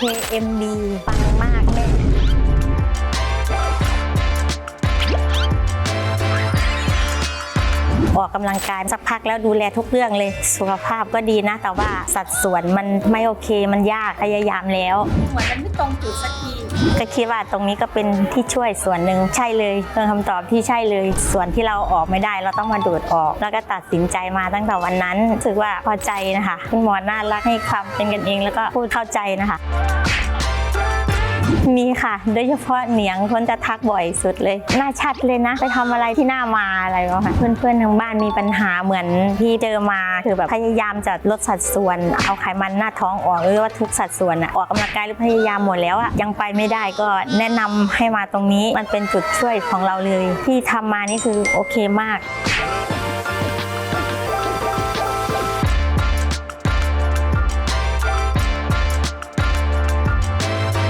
KMD ปังมาก ออกกำลังกายสักพักแล้วดูแลทุกเรื่องเลย สุขภาพก็ดีนะ แต่ว่าสัดส่วนมันไม่โอเคมันยากพยายามแล้วเหมือนมันไม่ตรงจุดสักทีก็คิดว่าตรงนี้ก็เป็นที่ช่วยส่วนหนึ่งใช่เลยเป็นคำตอบที่ใช่เลย ส่วนที่เราออกไม่ได้เราต้องมาดูดออก แล้วก็ตัดสินใจมาตั้งแต่วันนั้นรู้สึกว่าพอใจนะคะคุณหมอน่ารักให้ความเป็นกันเองแล้วก็พูดเข้าใจนะคะ มีค่ะ โดยเฉพาะเหนียงคนจะทักบ่อยสุดเลย หน้าชัดเลยนะ ไปทำอะไรที่หน้ามาอะไรวะค่ะเพื่อนๆทางบ้านมีปัญหาเหมือนที่เจอมาคือแบบพยายามจะลดสัดส่วน เอาไขมันหน้าท้องออกหรือว่าทุกสัดส่วนอะออกกำลังกายหรือพยายามหมดแล้วอะยังไปไม่ได้ก็แนะนำให้มาตรงนี้มันเป็นจุดช่วยของเราเลย ที่ทำมานี่คือโอเคมาก